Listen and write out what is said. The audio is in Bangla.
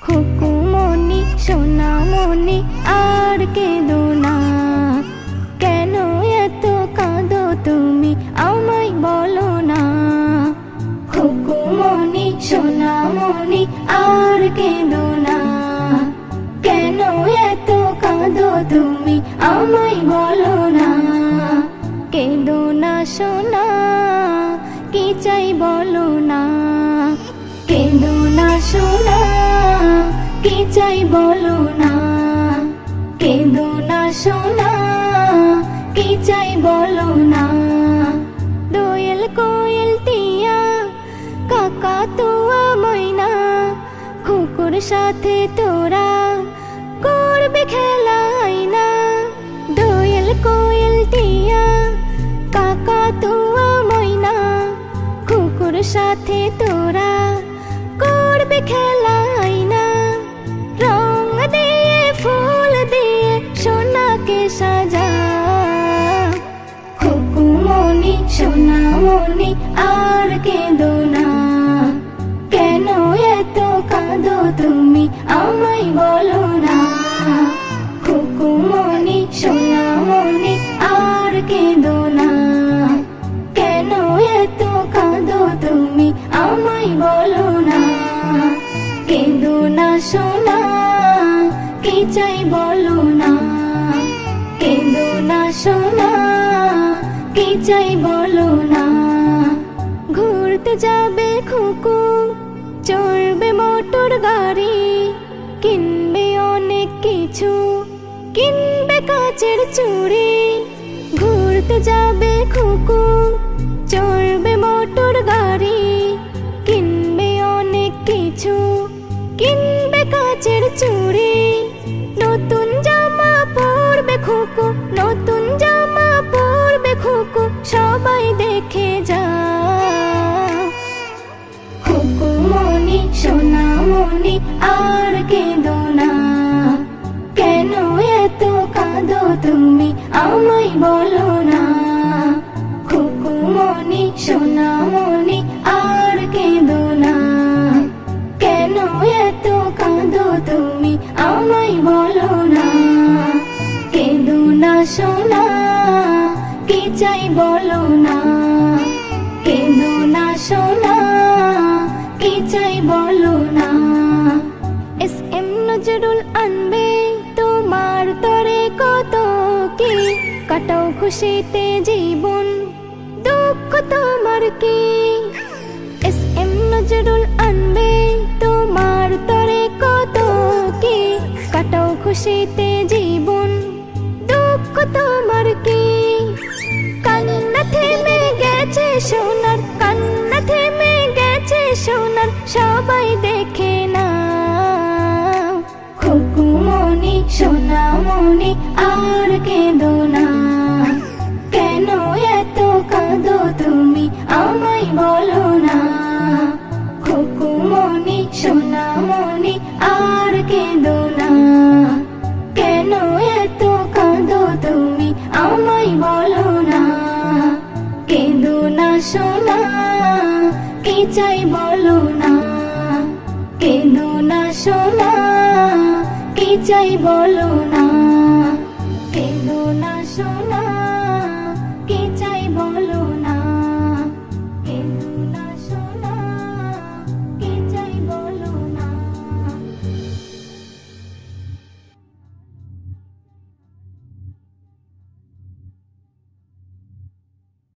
খুকুমনি সোনামনি আর কেঁদো না। কেন এত কাঁদো তুমি? আমায় বলো না। খুকুমনি সোনামনি আর কেঁদো না। কেন এত কাঁদো তুমি? আমায় বলো না। কেঁদো না, সোনা। কি চাই বলো না। কেঁদো না সোনা, কি চাই বলো না। কেঁদো না সোনা, কি চাই বলো না। দোয়েল কোয়েল টিয়া, কাকা তুয়া ময়না, কুকুর সাথে তোরা করবে খেলা। সাথে তোরা করবে খেলা আইনা রং দিয়ে, ফুল দিয়ে, সোনাকে সাজা। খুকুমনি সোনামনি আর কেঁদো না। কেন এত কাঁদো তুমি, আমায় বলো না। খুকুমনি সোনামনি সোনা কি চাই বলো না? কেঁদো না সোনা কি চাই বলো না? ঘুরতে যাবে খুকু চড়বে মোটর গাড়ি, কিনবে অনেক কিছু, কিনবে কাচের চুড়ি। ঘুরতে যাবে খুকু সোনামনি আর কেঁদো না। কেন এত কাঁদো তুমি আমায় বলো না। খুকুমনি সোনামনি আর কেঁদো না। কেন এত কাঁদো তুমি আমায় বলো না। কেঁদো না, সোনা, কি চাই বলো না। কাটাও খুশিতে জীবন, দুঃখ তোমার কি? এস এম নজরুল আনবে তোমার তরে কত কি? কাটাও খুশিতে জীবন, দুঃখ তোমার কি? কান্না থেমে গেছে সোনার, কান্না থেমে গেছে সোনার, সবাই দেখে না খুকুমনি সোনামনি আর কেঁদো না। সোনা মনি আর কেঁদো না। কেন এত কাঁদো তুমি? আমায় বলো না। কেঁদো না সোনা, কি চাই বলো না। কেঁদো না সোনা, কি চাই বলো না। কেঁদো না সোনা, কি চাই বলো